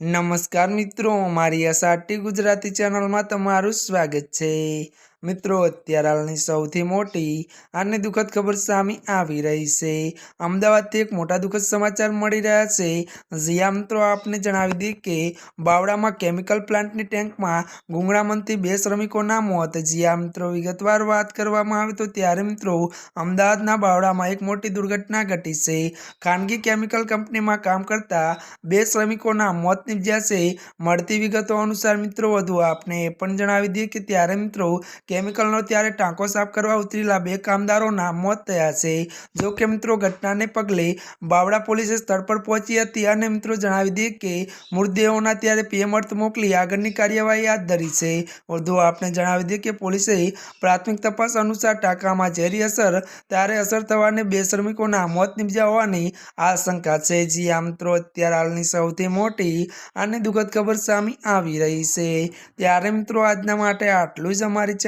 નમસ્કાર મિત્રો મારી એસઆરટી ગુજરાતી ચેનલમાં તમારું સ્વાગત છે. મિત્રો, અત્યારે હાલની સૌથી મોટી અને દુઃખદ ખબર સામે આવી રહી છે. અમદાવાદથી એક મોટા દુઃખદ સમાચાર મળી રહ્યા છે. જ્યાં મિત્રો, આપને જણાવી દઈએ કે બાવડામાં કેમિકલ પ્લાન્ટની ટેન્કમાં ગુંગળામણથી બે શ્રમિકોના મોત. જ્યાં મિત્રો, વિગતવાર વાત કરવામાં આવે તો ત્યારે, મિત્રો, અમદાવાદના બાવડામાં એક મોટી દુર્ઘટના ઘટી છે. ખાનગી કેમિકલ કંપનીમાં કામ કરતા બે શ્રમિકોના મોત નિપજ્યા છે. મળતી વિગતો અનુસાર, મિત્રો, વધુ આપને એ પણ જણાવી દઈએ કે ત્યારે, મિત્રો કેમિકલનો ત્યારે ટાંકો સાફ કરવા ઉતરેલા બે કામદારોના મોત થયા છે. જો કે મિત્રો, ઘટનાને પગલે બાવડા પોલીસે સ્થળ પર પહોંચી હતી અને મિત્રો જણાવી દઈએ કે મૃતદેહોના ત્યારે પીએમ અર્થ મોકલી આગળની કાર્યવાહી હાથ ધરી છે. વધુ આપને જણાવી દઈએ કે પોલીસે પ્રાથમિક તપાસ અનુસાર ટાંકામાં ઝેરી અસર, ત્યારે અસર થવાને બે શ્રમિકોના મોત નિપજ્યા આશંકા છે. જી આ મિત્રો, અત્યારે હાલની સૌથી મોટી અને દુઃખદ ખબર સામે આવી રહી છે. ત્યારે મિત્રો, આજના માટે આટલું જ. અમારી